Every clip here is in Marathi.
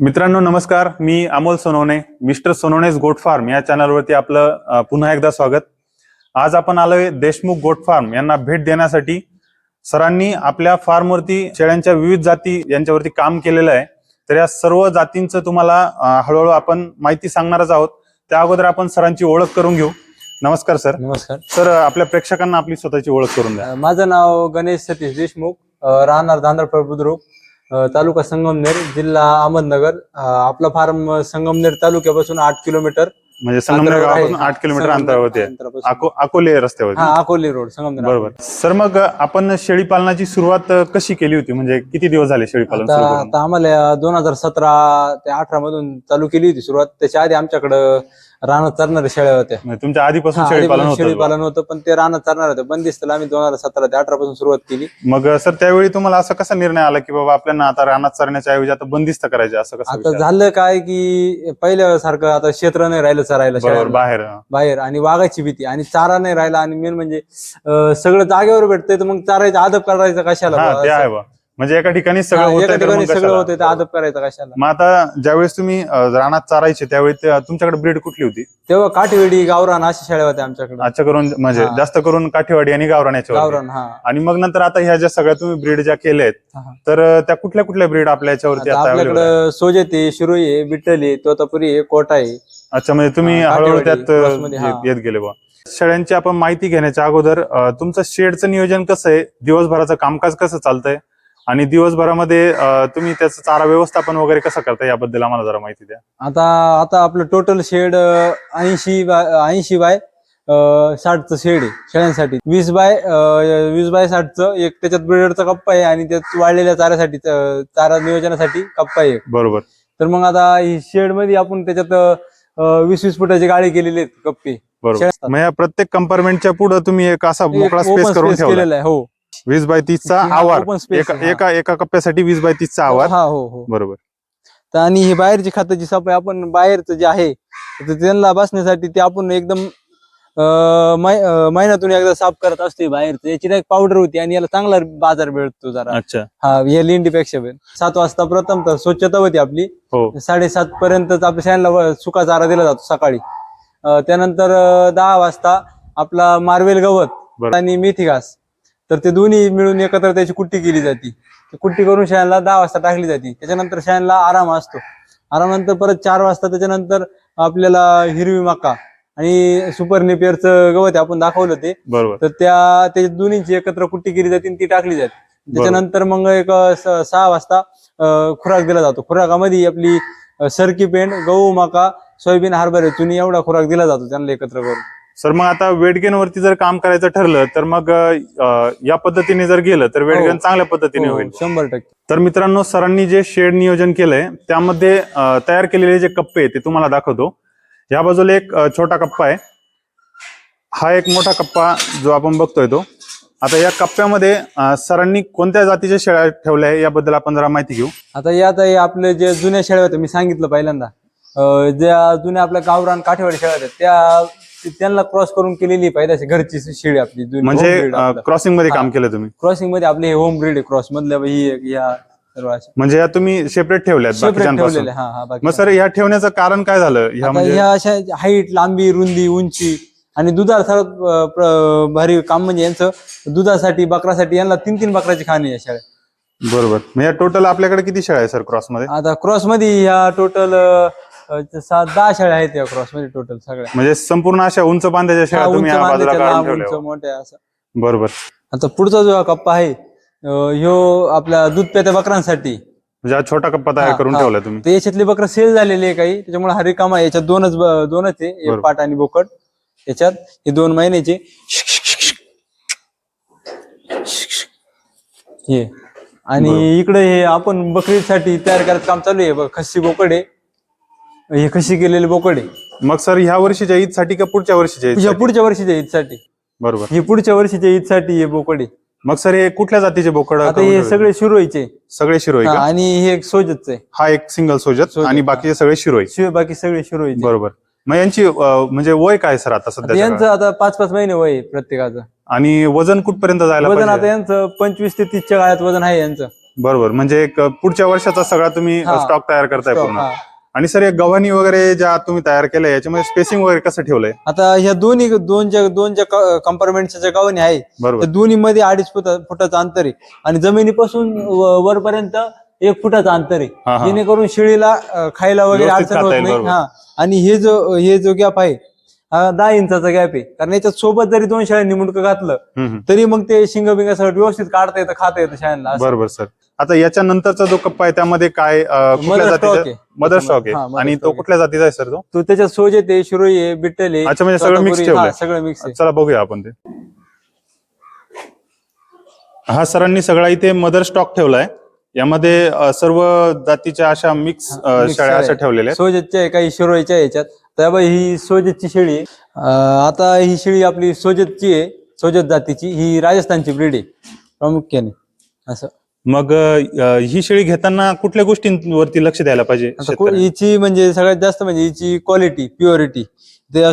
मित्रांनो नमस्कार. मी Amol Sonawane mister Sonawane's goat farm या चॅनलवरती आपलं पुन्हा एकदा स्वागत. आज आपण आलोय देशमुख गोट फार्म. यांना भेट देण्यासाठी सरांनी आपल्या फार्मवरती शेळ्यांच्या विविध जाती यांच्यावरती काम केलेलं आहे. तर या सर्व जातींचं तुम्हाला हळूहळू आपण माहिती सांगणारच आहोत. त्या अगोदर आपण सरांची ओळख करून घेऊ. नमस्कार सर. नमस्कार. सर आपल्या प्रेक्षकांना आपली स्वतःची ओळख करून द्या. माझं नाव गणेश सतीश देशमुख राहणार बुद्रुक. अ, तालुका संगमनेर जिल्हा अहमदनगर आपला फार्म संगमनेर तालुक्यापासून आठ किलोमीटर. म्हणजे संगमनेर. गावापासून आठ किलोमीटर अंतरावरती आहे. अकोले रस्त्यावरती. हा अकोले रोड संगमनेर बरोबर. सर मग आपण शेळी पालनाची सुरुवात कशी केली होती? म्हणजे किती दिवस झाले शेळी पालन आता सुरू करून? आता आम्हाला दोन हजार सतरा ते अठरा मधून चालू केली होती सुरुवात. त्याच्या आधी आमच्याकडं रानात चरणाऱ्या शेळ्या होत्या म्हणजे तुमच्या आधीपासून हा, शेळी पालन आधीपासून शेळी होतं पालन होतं पण ते रानात चरणार होते बंदिस्तला आम्ही दोन हजार सतरा ते अठरा पासून सुरुवात केली मग सर त्यावेळी तुम्हाला असं कसा निर्णय आला की बाबा आपल्याला आता रानात चरण्याच्या ऐवजी आता बंदिस्त करायचे असं कसं आता विचार? झालं काय की पहिल्यासारखं आता क्षेत्र नाही राहिलं चरायला बरोबर शेळ्यांना. बाहेर बाहेर आणि वाघाची भीती आणि चारा नाही राहिला आणि मेन म्हणजे अं, सगळं जागेवर भेटतंय तर मग चारायचं आदप करायचं कशाला हा बुवा? ते असं. आहे बा म्हणजे एका ठिकाणी हा, सगळं एका ठिकाणी मग सगळं तर आदप करायचं कशाला? मग आता ज्यावेळेस तुम्ही अ, रानात चारायचे त्यावेळी तुमच्याकडे ब्रीड कुठली होती? तेव्हा काठीवेडी गावरान अशा शेळ्या होत्या आमच्याकडे. आजच्या करून म्हणजे हा. जास्त करून काठीवाडी आणि गावरान याच्यावर गावरान हा. आणि मग नंतर आता ह्या ज्या सगळ्या तुम्ही ब्रीड ज्या केल्या आहेत हा, हा. तर अ, त्या कुठल्या कुठल्या ब्रीड आपल्या याच्यावरती आता आता available आहेत? आपल्याकडं सोजत आहे शिरोई आहे तोतापुरी आहे कोटा आहे अच्छा म्हणजे तुम्ही हा, हळूहळू काठेवाडी, त्यात अ, हा. येत येत गेले बा शेळ्यांची आपण माहिती घेण्याच्या अगोदर अ, तुमचं शेडचं नियोजन कसं आहे? दिवसभराचं कामकाज कसं चालतंय? आणि दिवसभरामध्ये अ, तुम्ही त्याचं चारा व्यवस्थापन वगैरे कसं करता याबद्दल आम्हाला जरा माहिती द्या. आता आता आपलं टोटल शेड ऐंशी बाय ऐंशी बाय अं, साठचं शेड आहे शेळ्यांसाठी. वीस बाय अं, वीस बाय साठचं एक त्याच्यात ब्रेडरचा कप्पा आहे आणि त्यात वाढलेल्या चाऱ्यासाठी अं, चारा नियोजनासाठी कप्पा आहे एक. बरोबर. तर मग आता ही शेडमध्ये आपण त्याच्यात अं, वीस वीस फुटाची गाडी केलेली आहेत कप्पे. बरोबर. शेळ्या- मग या प्रत्येक कंपार्टमेंटच्या पुढे तुम्ही एक असा मोकळा एक स्पेस करून space ठेवला केलेला आहे हो. वीस बाय तीसचा हा, आवार. open space एका आहे, हा. एका एका कप्प्यासाठी वीस बाय तीसचा आवार. हा हो हो. बरोबर. तर आणि ही बाहेरची खताची सफाई आपण बाहेरचं जे आहे तर त्यांना बसण्यासाठी ते आपण एकदम अं, मै- अं, महिन्यातून एकदा साफ करत असते बाहेरचं. याची एक पावडर होती आणि याला चांगला बाजार भेटतो जरा. अच्छा. हा या लिंडीपेक्षा पण. सात वाजता प्रथम तर स्वच्छता होती आपली. हो. साडेसात पर्यंत आपल्या शाळेला सुका चारा दिला जातो सकाळी. अं, त्यानंतर अं, दहा वाजता आपला मार्वेल गवत बरं. आणि मेथी घास. तर ते दोन्ही मिळून एकत्र त्याची कुट्टी केली जाते. कुट्टी करून शाळेला दहा वाजता टाकली जाते. त्याच्यानंतर शाळेला आराम असतो. आरामानंतर परत चार वाजता त्याच्यानंतर आपल्याला हिरवी मका आणि सुपर नेपियरचं गवत आपण दाखवलं ते. बरोबर. तर त्या त्याच्या दोन्हीची एकत्र कुट्टी केली जाते आणि ती टाकली जाते. त्याच्यानंतर मग एक सहा वाजता खुराक दिला जातो. खुराकामध्ये आपली सरकी पेंड गहू मका सोयाबीन हरभरे चुनी एवढा खुराक दिला जातो त्यांना एकत्र करून. सर मग आता वेट गेन वरती जर काम करायचं ठरलं तर मग अ, या पद्धतीने जर गेलं तर वेट हो. गेन चांगल्या पद्धतीने हो, होईल. शंभर टक्के. तर मित्रांनो सरांनी जे शेड नियोजन केलंय त्यामध्ये अ, तयार केलेले जे कप्पे आहेत ते तुम्हाला दाखवतो. या बाजूला एक अ, छोटा कप्पा आहे. हा एक मोठा कप्पा जो आपण बघतोय तो. आता या कप्प्यामध्ये अ, सरांनी कोणत्या जातीच्या शेळ्या ठेवल्या आहे याबद्दल आपण जरा माहिती घेऊ. आता यात हे आपले जे जुन्या शेळ्या होत्या मी सांगितलं पहिल्यांदा. अं, ज्या जुन्या आपल्या गावरान काठेवाडी शेळ्या होत्या त्या त्यांना क्रॉस करून केलेली पाहिजे अशी घरची शेळी आपली जुनी म्हणजे. क्रॉसिंगमध्ये. काम केलं तुम्ही? क्रॉसिंगमध्ये आपले होम ब्रीड क्रॉस मधल्या ही एक या सर्व अशा. म्हणजे या तुम्ही सेपरेट ठेवलेले हा हा बाकी मग सर या ठेवण्याचं कारण काय झालं? ह्या आता म्हणजे ह्या अशा हाईट लांबी रुंदी उंची आणि दुधाला सर्वात अं, प्र- भारी काम म्हणजे यांचं दुधासाठी बकरासाठी यांना तीन तीन बकराची खाणी आहे शेळ्या बरोबर. या टोटल आपल्याकडे किती शेळ्या आहे सर क्रॉसमध्ये? आता क्रॉसमध्ये ह्या टोटल सात दहा शेळ्या आहेत या क्रॉसमध्ये टोटल सगळ्या. म्हणजे संपूर्ण अशा उंच बांध्याच्या हा, उंच तुम्ही या बाजूला बांधायच्या, काढून लांब, ठेवल्या. उंच, मोठ्या असं. बरोबर. आता पुढचा जो हा कप्पा आहे अं, ह्यो आपल्या दूध पेत्या बकरांसाठी. म्हणजे हा छोटा कप्पा तयार हा, करून हा. ठेवला तुम्ही. ते याच्यातले बकर सेल झालेले आहे काही त्याच्यामुळे हा रिकामा आहे. याच्यात दोनच ब- दोनच आहे. बरोबर. एक पाट आणि बोकड. याच्यात हे दोन महिन्याचे. हे. आणि इकडे हे आपण बकरीसाठी तयार करायचं काम चालू आहे. बघ खस्सी बोकड आहे. हे खस्सी केलेले बोकड? मग सर ह्या वर्षीच्या ईदसाठी का पुढच्या वर्षीच्या ईद ह्या पुढच्या वर्षीच्या ईदसाठी. बरोबर. हे पुढच्या वर्षीच्या ईदसाठी हे बोकड. मग सर हे कुठल्या जातीचे बोकड आता हे? सगळे शिरोईचे. सगळे शिरोई का? आणि हे एक सोजतच. आहे हा एक सिंगल सोजत सोजत, आणि. बाकीचे सगळे शिरोई. शिवाय बाकी सगळे शिरोईचे. बरोबर. मग यांची अं, म्हणजे वय काय सर आता आता सध्या यांचं आता पाच पाच महिने वय आहे प्रत्येकाचं. आणि वजन कुठपर्यंत जायला वजन आता पाहिजे यांचं पंचवीस ते तीसच्या काळात वजन आहे यांचं. बरोबर. म्हणजे एक पुढच्या वर्षाचा सगळा तुम्ही हा. स्टॉक तयार करताय पूर्ण. हा. आणि सर गव्हाणी वगैरे ज्या तुम्ही तयार केलंय याच्यामध्ये स्पेसिंग वगैरे कसं ठेवलंय आता ह्या दोन्ही दोन ज्या दोन ज्या कंपार्टमेंटच्या ज्या गावानी आहे बरोबर त्या दोन्ही मध्ये अडीच फुट फुटाचं अंतर आहे आणि जमिनीपासून व- वरपर्यंत एक फुटाचं अंतर आहे हा. जेणेकरून शेळीला अं, खायला वगैरे व्यवस्थित अडचण खाता होत येईल, नाही बरोबर. हा आणि हे जो हे जो गॅप आहे हा दहा इंचाचा गॅप आहे कारण याच्यात सोबत जरी दोन शाळांनी मुंडकं घातलं हम्म, हम्म. तरी मग ते शिंग बिंग सगळं व्यवस्थित काढता येतं खाता येतं शाळांना. बरोबर सर आता याच्या नंतरचा जो कप्पा आहे त्यामध्ये काय अं, कुठल्या Mother stock जातीचा आहे. मदर स्टॉक हा, आहे आणि तो आहे. कुठल्या जातीचा आहे सर तो? तो त्याच्यात सोजेत आहे शिरोई आहे बिट्टल आहे. अच्छा, म्हणजे सगळं mix तोतापुरी, ठेवलंय. हा, सगळं मिक्स आहे. चला बघूया आपण ते. हा सरांनी सगळा इथे मदर स्टॉक ठेवलाय. यामध्ये अं, सर्व जातीच्या अशा मिक्स mix शेळ्या अशा. ठेवलेल्या आहेत. सोजेतच्या आहे काही शिरोईच्या आहे याच्यात. बाई ही सोजेतची शेळी आहे. अं, आता ही शेळी आपली सोजेतची आहे. सोजत जातीची. ही राजस्थानची ब्रीड आहे प्रामुख्याने. असं. मग अं, ही शेळी घेताना कुठल्या गोष्टींवरती लक्ष द्यायला पाहिजे आता को- शेतकऱ्यांनी? हिची म्हणजे सगळ्यात जास्त म्हणजे हिची क्वालिटी प्युरिटी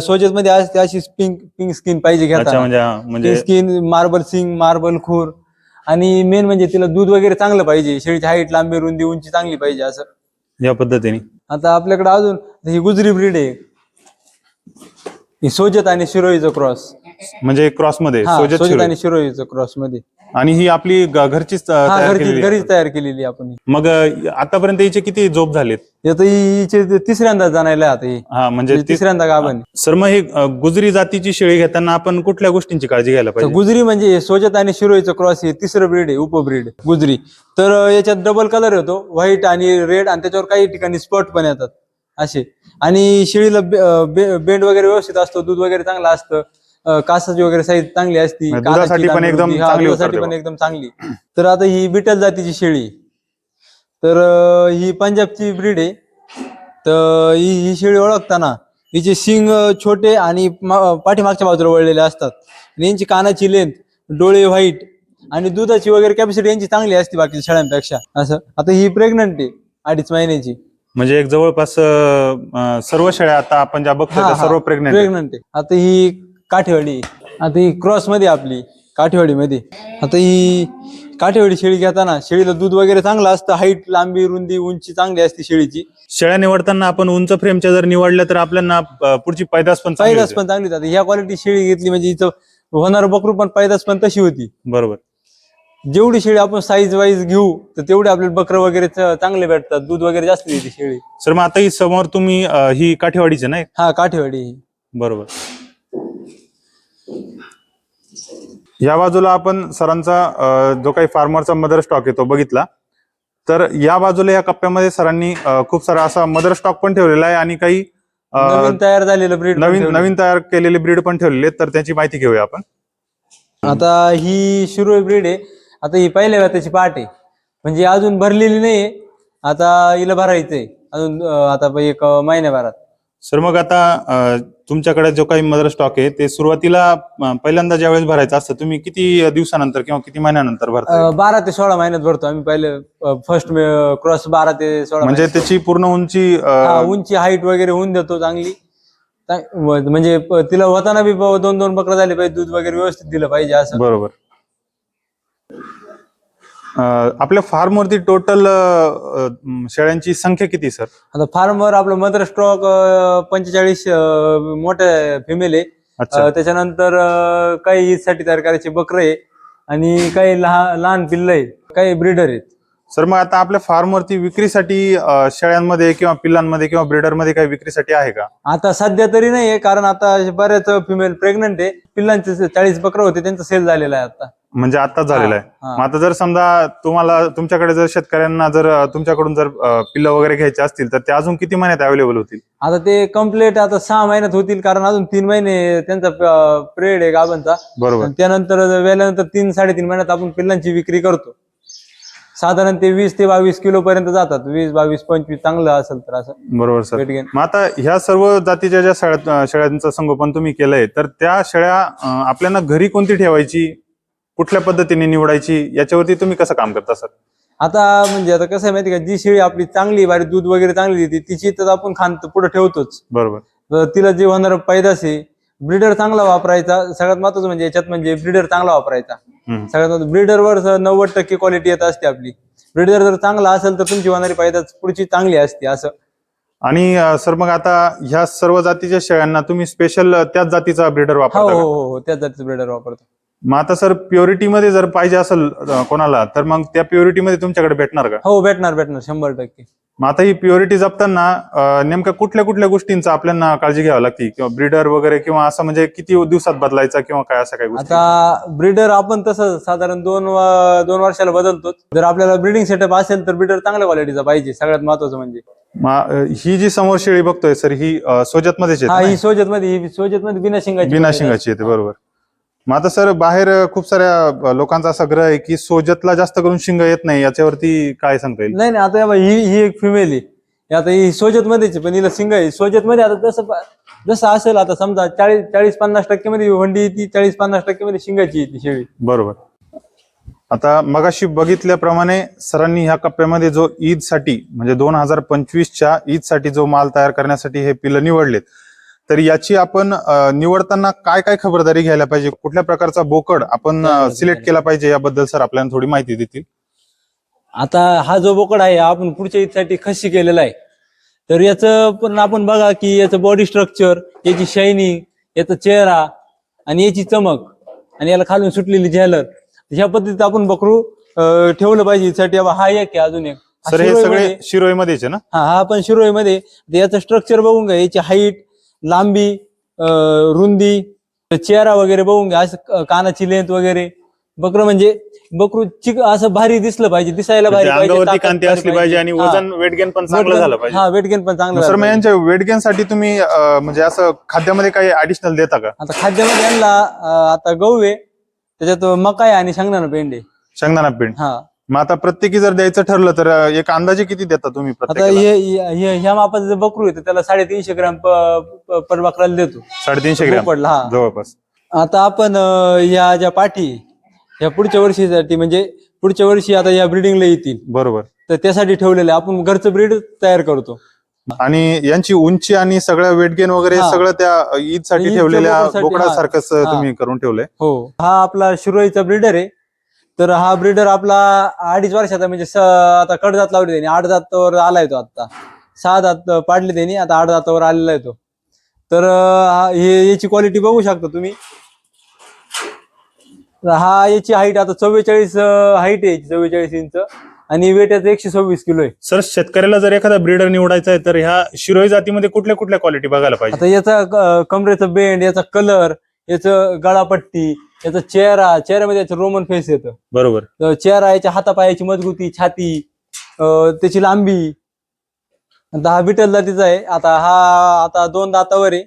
सोजेत मध्ये असते अशी पिंक पिंक स्किन पाहिजे अच्छा म्हणजे हा, म्हणजे स्किन मार्बल सिंग मार्बल खूर आणि मेन म्हणजे तिला दूध वगैरे चांगलं पाहिजे. शेळीची हाईट लांबी रुंदी उंची चांगली पाहिजे असं. या पद्धतीने. आता आपल्याकडे अजून ही गुजरी ब्रीड आहे. ही सोजत आणि शिरोईचं क्रॉस म्हणजे क्रॉसमध्ये सोजत सोजत शिरोई. आणि शिरोईचं क्रॉसमध्ये. आणि ही आपली ग- घरचीच अं, हा तयार घरची केलेली आहे. घरीच तयार केलेली आपण ही. मग अं, आतापर्यंत हिचे किती जोप झालेत? ही हिचे तिसऱ्यांदा जाणायला आता ही. हा म्हणजे ती- तिसऱ्यांदा गाभण सर मग हे अं, गुजरी जातीची शेळी घेताना आपण कुठल्या गोष्टींची काळजी घ्यायला तर पाहिजे? गुजरी म्हणजे हे सोजत आणि शिरोईचं क्रॉस हे तिसरं ब्रीड आहे उपब्रीड गुजरी. तर अं, याच्यात डबल कलर येतो व्हाईट आणि रेड आणि त्याच्यावर काही ठिकाणी स्पॉट पण येतात असे. आणि शेळीला बे- अं, बे- बेंड वगैरे व्यवस्थित असतो दूध वगैरे चांगलं असतं. कासाची वगैरे साईज चांगली असती दुधासाठी पण एकदम चांगली दुधासाठी उतरते पण बा. एकदम चांगली. तर आता ही बिटल जातीची शेळी. तर ही पंजाबची ब्रीड आहे. तर ही ही शेळी ओळखताना हिचे शिंग छोटे आणि पाठीमागच्या बाजूला वळलेले असतात. आणि यांची कानाची लेंथ डोळे व्हाईट आणि दुधाची वगैरे कॅपॅसिटी यांची चांगली असते बाकी शेळ्यांपेक्षा. असं. आता ही प्रेग्नंट आहे अडीच महिन्याची. म्हणजे एक जवळपास सर्व शेळ्या आता आपण ज्या बघतोय त्या सर्व प्रेग्नेंट प्रेग्नंट आहे. आता ही काठेवाडी. आता ही क्रॉसमध्ये आपली काठेवाडी मध्ये आता ही काठेवाडी शेळी घेताना शेळीला दूध वगैरे चांगलं असतं. हाईट लांबी रुंदी उंची चांगली असते शेळीची. शेळ्या निवडताना आपण उंच फ्रेमच्या जर निवडल्या तर आपल्याला अं, पुढची पैदास पण चांगली पैदास. पण चांगली जाते ह्या क्वालिटी शेळी घेतली म्हणजे हिचं होणार बकरू पण पैदास पण तशी होती. बरोबर. जेवढी शेळी आपण साईज वाईज घेऊ तर तेवढे आपल्याला बकरं वगैरे च- चांगले भेटतात. दूध वगैरे जास्त देते शेळी. सर मग आता ही समोर तुम्ही अं, ही काठीवाडीचे नाही हा काठेवाडी. बरोबर. या बाजूला आपण सरांचा जो काही फार्मरचा मदर स्टॉक आहे तो बघितला. तर या बाजूला या कप्प्यामध्ये सरांनी खूप सारा असा मदर स्टॉक पण ठेवलेला आहे आणि काही नवीन तयार झालेलं ब्रीड नवीन नवीन तयार केलेले ब्रीड पण ठेवलेले तर त्याची माहिती घेऊया आपण. आता ही शिरोई ब्रीड आहे. आता ही पहिल्या व्यताची पाठ आहे. म्हणजे अजून भरलेली नाहीये. आता हिला भरायचंय. अजून आता एक महिन्याभरात सर मग आता तुमच्याकडे जो काही मदर स्टॉक आहे ते सुरुवातीला पहिल्यांदा ज्यावेळेस भरायचं असतं तुम्ही किती दिवसानंतर किंवा किती महिन्यानंतर भरता बारा ते सोळा महिन्यात भरतो आम्ही पहिले फर्स्ट क्रॉस बारा ते सोळा म्हणजे. त्याची पूर्ण उंची उंची हाईट वगैरे होऊन देतो चांगली. म्हणजे तिला होताना बी दोन दोन बकरं झाले पाहिजे दूध वगैरे व्यवस्थित दिलं पाहिजे असं. बरोबर. आपल्या फार्मवरती टोटल शेळ्यांची संख्या किती सर आता फार्मवर आपलं मदर स्टॉक पंचेचाळीस मोठ्या फिमेल आहे. अच्छा. अं, त्याच्यानंतर अं, काही ईदसाठी तयार करायचे बकरं आहे आणि काही लहान लहान पिल्ल आहे. काही ब्रीडर आहेत. सर मग आता आपल्या फार्मवरती विक्रीसाठी अं, शेळ्यांमध्ये किंवा पिल्लांमध्ये किंवा ब्रीडरमध्ये काही विक्रीसाठी आहे का? आता सध्या तरी नाहीये कारण आता बऱ्याच फिमेल प्रेग्नंट आहे. पिल्लांचे चाळीस बकरं होते त्यांचा सेल झालेला आहे आता. म्हणजे आताच झालेला आहे. मग आता जर समजा तुम्हाला तुमच्याकडे जर शेतकऱ्यांना जर तुमच्याकडून जर पिल्लं वगैरे घ्यायचे असतील तर ते अजून किती महिन्यात अवेलेबल होतील? आता ते कंप्लीट आता सहा महिन्यात होतील कारण अजून तीन महिने त्यांचा पिरियड आहे गाबांचा बरोबर. त्यानंतर वेल्यानंतर तीन साडेतीन महिन्यात आपण पिल्लांची विक्री करतो. साधारण ते वीस ते बावीस किलो पर्यंत जातात. वीस बावीस पंचवीस चांगलं असेल तर असं. बरोबर सर. मग आता ह्या सर्व जातीच्या ज्या शेळ्या शेळ्यांचं संगोपन तुम्ही केलंय तर त्या शेळ्या आपल्याला घरी कोणती ठेवायची? कुठल्या पद्धतीने निवडायची याच्यावरती तुम्ही कसं काम करता सर? आता म्हणजे आता कसं आहे माहिती का जी शेळी आपली चांगली बारी दूध वगैरे चांगली देते तिची तर आपण खान पुढे ठेवतोच. बरोबर. तर तिला जे होणार पैदास आहे ब्रीडर चांगला वापरायचा सगळ्यात महत्वाचं म्हणजे याच्यात म्हणजे ब्रीडर चांगला वापरायचा. सगळ्यात ब्रीडरवर नव्वद टक्के क्वालिटी येत असते आपली. ब्रीडर जर चांगला असेल तर तुमची होणारी पैदास पुढची चांगली असते असं. आणि सर मग आता ह्या सर्व जातीच्या शेळ्यांना तुम्ही स्पेशल त्याच जातीचा ब्रीडर हो वापरता हो? हो हो त्याच जातीचं ब्रीडर वापरतो. मग आता सर प्युरिटी मध्ये जर पाहिजे असेल अं, कोणाला तर मग त्या प्युरिटी मध्ये तुमच्याकडे भेटणार का? हो भेटणार भेटणार शंभर टक्के. मग आता ही प्युरिटी जपताना अं, नेमक्या कुठल्या कुठल्या गोष्टींचा आपल्याला काळजी घ्यावी लागते? किंवा ब्रीडर वगैरे किंवा असं म्हणजे किती दिवसात बदलायचा किंवा काय असं काय गोष्टी? आता ब्रीडर आपण तसं साधारण दोन व- दोन वर्षाला बदलतो जर आपल्याला ब्रीडिंग सेटअप असेल तर ब्रीडर चांगल्या क्वालिटीचा पाहिजे सगळ्यात महत्वाचं म्हणजे. मग, अं, ही जी समोर शेळी बघतोय सर ही सोजत मध्येच हा येते ही? सोजत मध्ये ही सोजत मध्ये बिना शिंगाची बिना शिंगाची येते बरोबर. मग आता सर बाहेर खूप साऱ्या लोकांचा असा ग्रह आहे की सोजतला जास्त करून शिंग येत नाही याच्यावरती काय सांगता येईल? नाही नाही आता हे ही ही एक फिमेल आहे. आता ही सोजत मध्येच पण हिला सिंग आहे. सोजत मध्ये आता जसं प- जसं असेल आता समजा चाळीस चाळीस पन्नास टक्के मध्ये वंडी येते चाळीस पन्नास टक्के मध्ये शिंगाची येते शेळी. बरोबर. आता मगाशी बघितल्याप्रमाणे सरांनी ह्या कप्प्यामध्ये जो ईदसाठी म्हणजे दोन हजार पंचवीसच्या ईदसाठी जो माल तयार करण्यासाठी हे पिलं निवडलेत. तर याची आपण निवडताना काय काय खबरदारी घ्यायला पाहिजे? कुठल्या प्रकारचा बोकड आपण सिलेक्ट केला पाहिजे याबद्दल सर आपल्याला थोडी माहिती देतील. आता हा जो बोकड आहे आपण पुढच्या ईदसाठी खसी केलेला आहे. तर याचं पण आपण बघा की याचं बॉडी स्ट्रक्चर याची शायनिंग याचा चेहरा आणि याची चमक आणि याला खालून सुटलेली झॅलर ह्या पद्धतीत आपण बकरू ठेवलं पाहिजे. अब हा एक आहे अजून एक. सर हे सगळे शिरोईमध्येच ना? हा हा पण शिरोईमध्ये. याचं स्ट्रक्चर बघून घ्या. याची हाईट लांबी अं, रुंदी चेहरा वगैरे बघून घ्या असं कानाची लेंथ वगैरे. बकरं म्हणजे बकरू चिक असं भारी दिसलं पाहिजे दिसायला भारी म्हणजे अंगावरती कांती असली पाहिजे. आणि हा. वजन वेट गेन पण चांगलं झालं पाहिजे. हा वेट गेन पण चांगलं सर झालं मग. यांच्या वेट गेन साठी तुम्ही अं, म्हणजे असं खाद्यामध्ये काही ऍडिशनल देता का? आता खाद्यामध्ये यांना अं, आता गहू आहे त्याच्यात मका आहे आणि शेंगदाणा पेंड आहे. शेंगदाणा पीठ हा. मग आता प्रत्येकी जर द्यायचं ठरलं तर एक अंदाजे किती देता तुम्ही आता प्रत्येकाला? हे हे- हे- ह्या मापाचं जे बकरू तर त्याला साडेतीनशे ग्रॅम प- प- पर बकराला देतो. साडेतीनशे ग्रॅम? पडला हा. जवळपास. आता आपण अं, या ज्या पाठी ह्या पुढच्या वर्षीसाठी म्हणजे पुढच्या वर्षी आता या ब्रिडिंगला येतील. बरोबर. तर त्यासाठी ठेवलेलं आपण घरचं ब्रीड तयार करतो. आणि यांची उंची आणि सगळं वेट गेन वगैरे हा. सगळं त्या ईदसाठी ईदच्या ठेवलेल्या बोकडासाठी, बोकडासारखंच हा. तुम्ही करून ठेवलंय? हो. हा आपला शिरोईचा ब्रीडर आहे. तर हा ब्रीडर आपला अडीच वर्षाचा म्हणजे स- आता कडदात लावले त्यांनी आठ दातावर आलाय तो आता. सहा दात पाडले त्यांनी आता आठ दातावर आलेला आहे तो. तर हा- याची क्वालिटी बघू शकता तुम्ही. हा याची हाईट आता चव्वेचाळीस हाईट आहे याची चव्वेचाळीस इंच. आणि वेट याचं एकशे सव्वीस किलो आहे. सर शेतकऱ्याला जर एखादा ब्रीडर निवडायचा आहे तर ह्या शिरोई जातीमध्ये कुठल्या कुठल्या क्वालिटी बघायला पाहिजे? आता याचा कमरेचा बेंड याचा कलर याचं गळापट्टी याचा चेहरा चेहऱ्यामध्ये याचं रोमन फेस येतं. बरोबर. तर चेहरा याच्या हातापायाची मजबूती छाती अं, त्याची लांबी. आता हा विठ्ठल जातीचा आहे. आता हा आता दोन दातावर आहे.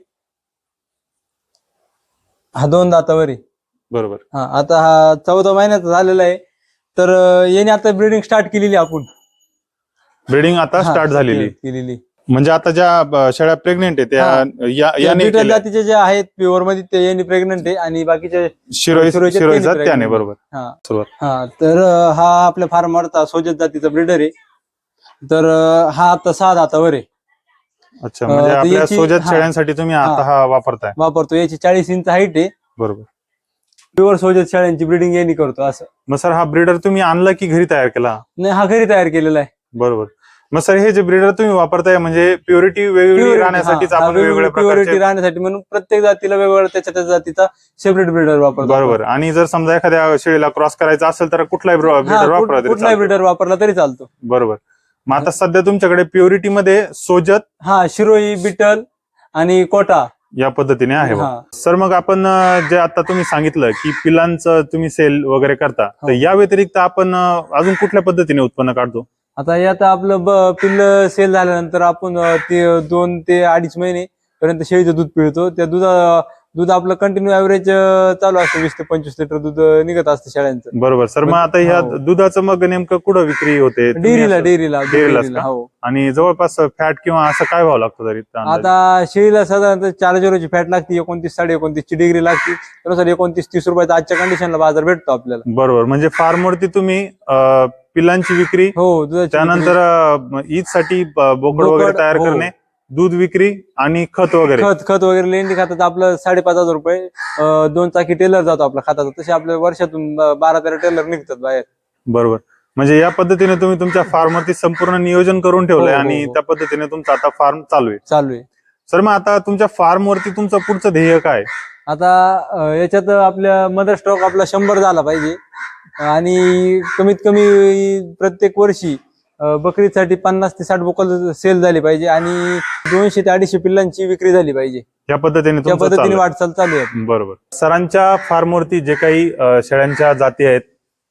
हा दोन दातावर आहे. बरोबर. हा आता हा चौदा महिन्याचा झालेला आहे. तर अं, याने आता ब्रिडिंग स्टार्ट केलेली आहे आपण. ब्रीडिंग आता हा, स्टार्ट झालेली केलेली. म्हणजे आता ज्या शेळ्या प्रेग्नेंट आहे त्या या- याने केल्या. जातीचे जे आहेत प्युअरमध्ये ते यांनी प्रेग्नंट आहे आणि बाकीचे शिरोई शिरोईच्या त्यांनी जात त्याने pregnant. बरोबर. हा. सुरुवात. हा तर अं, हा आपल्या फार्मरचा सोजत जातीचा ब्रिडर आहे. तर अं, हा आता सहा दातावर आहे. अच्छा म्हणजे अं, तर आपल्या याची- सोजत हा. शेळ्यांसाठी तुम्ही आता हा वापरताय. वापरतो. याची चाळीस इंच हाईट आहे. बरोबर. प्युअर सोजत शाळांची ब्रिडिंग यांनी करतो असं. मग सर हा ब्रीडर तुम्ही आणला की घरी तयार केला? नाही हा घरी तयार केलेला आहे. बरोबर. मग सर हे जे ब्रीडर तुम्ही वापरताय म्हणजे प्युरिटी वेगवेगळी राहण्यासाठीच आपण वेगवेगळ्या प्युरिटी प्रकारचे राहण्यासाठी म्हणून प्रत्येक जातीला वेगवेगळ्या त्याच्या त्या जातीचा सेपरेट ब्रिडर वापरतो बरोबर आणि जर समजा एखाद्या शेळीला क्रॉस करायचा असेल तर कुठलाही हा, ब्रीडर कुठ- वापरा तरी कुठलाही चालतं. ब्रिडर वापरला तरी चालतो बरोबर मग आता सध्या तुमच्याकडे प्युरिटी मध्ये सोजत हा शिरोई बिटल आणि कोटा या पद्धतीने आहे बघ. हा. सर मग आपण अं, जे आता तुम्ही सांगितलं की पिलांचं तुम्ही सेल वगैरे करता तर हो. या व्यतिरिक्त आपण अं, अजून कुठल्या पद्धतीने उत्पन्न काढतो आता यात आपलं ब- पिल्ल सेल झाल्यानंतर आपण अं, ते दोन ते अडीच महिने पर्यंत शेळीचं दूध पिळतो. त्या दुधा दूध आपलं कंटिन्यू ऍव्हरेज चालू असतं वीस ते पंचवीस लिटर दूध निघत असतं शेळ्यांचं बरोबर सर मग आता ह्या हो. दुधाचं मग नेमकं कुठं विक्री होते तुम्ही डेअरीला असं- डेअरीला डेअरीलाच डेअरीला का? हो आणि जवळपास फॅट किंवा असं काय भाव लागतो तरी अंदाजे? आता शेळीला साधारणतः चार झिरोची फॅट लागते एकोणतीस साडे एकोणतीसची डिग्री लागते त्यानुसार एकोणतीस तीस रुपयाचा आजच्या कंडिशनला बाजार भेटतो आपल्याला बरोबर म्हणजे फार्मवरती तुम्ही अं, पिलांची विक्री हो दुधाची त्यानंतर अं, ईदसाठी ब- बोकड वगैरे बोकड, तयार हो. करणे दूध विक्री आणि खत वगैरे. खत खत वगैरे लेंडी खातात आपलं साडेपाच हजार रुपये. अं, दोन चाकी टेलर जातो आपला खाताचा. तसे आपल्या वर्षातून ब- बारा तेरा टेलर निघतात बाहेर. बरोबर. म्हणजे या पद्धतीने तुम्ही तुमच्या फार्मवरती संपूर्ण नियोजन करून ठेवलंय हो, हो, आणि हो. त्या पद्धतीने तुमचा आता फार्म चालू आहे. चालू आहे. सर मग आता तुमच्या फार्मवरती तुमचं पुढचं ध्येय काय? आता अं, याच्यात आपल्या मदर स्टॉक आपला शंभर झाला पाहिजे. आणि कमीत कमी प्रत्येक वर्षी बकरीसाठी पन्नास ते साठ बोकल सेल झाली पाहिजे आणि दोनशे ते अडीचशे पिल्लांची विक्री झाली पाहिजे या पद्धतीने त्या पद्धतीने. वाटचाल चालू आहे. बरोबर सरांच्या फार्मवरती जे काही शेळ्यांच्या जाती आहेत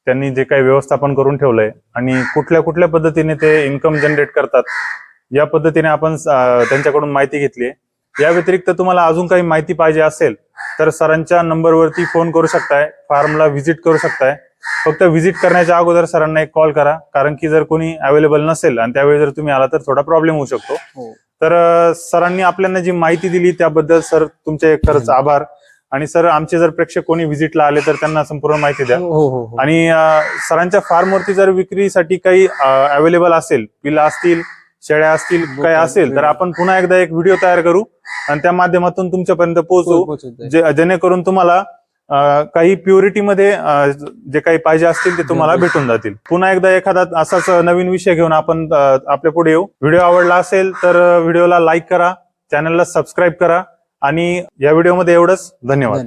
त्यांनी जे काही व्यवस्थापन करून ठेवलंय आणि कुठल्या कुठल्या पद्धतीने ते इन्कम जनरेट करतात या पद्धतीने आपण त्यांच्याकडून माहिती घेतली या व्यतिरिक्त तुम्हाला अजून काही माहिती पाहिजे असेल तर सरांच्या नंबरवरती फोन करू शकताय फार्मला व्हिजिट करू शकताय फक्त व्हिजिट करण्याच्या अगोदर सरांना एक कॉल करा. कारण की जर कोणी अवेलेबल नसेल आणि त्यावेळी जर तुम्ही आला तर थोडा प्रॉब्लेम होऊ शकतो. हो. तर सरांनी आपल्याला जी माहिती दिली त्याबद्दल सर तुमचे खरंच आभार. आणि सर आमचे जर प्रेक्षक कोणी व्हिजिटला आले तर त्यांना संपूर्ण माहिती द्या. हो हो आणि सरांच्या फार्मवरती जर विक्रीसाठी काही अवेलेबल असेल पिला असतील शेळ्या असतील काही असेल तर आपण पुन्हा एकदा एक व्हिडिओ तयार करू आणि त्या माध्यमातून तुमच्यापर्यंत. जे- जेणेकरून तुम्हाला काही प्युरिटी मध्ये अ, जे काही पाहिजे असतील ते तुम्हाला भेटून जातील. पुन्हा एकदा एखादा असाच नवीन विषय घेऊन आपण आपल्या पुढे येऊ. व्हिडिओ आवडला असेल तर व्हिडिओला लाईक करा चॅनलला सबस्क्राईब करा आणि या व्हिडिओमध्ये एवढंच. धन्यवाद.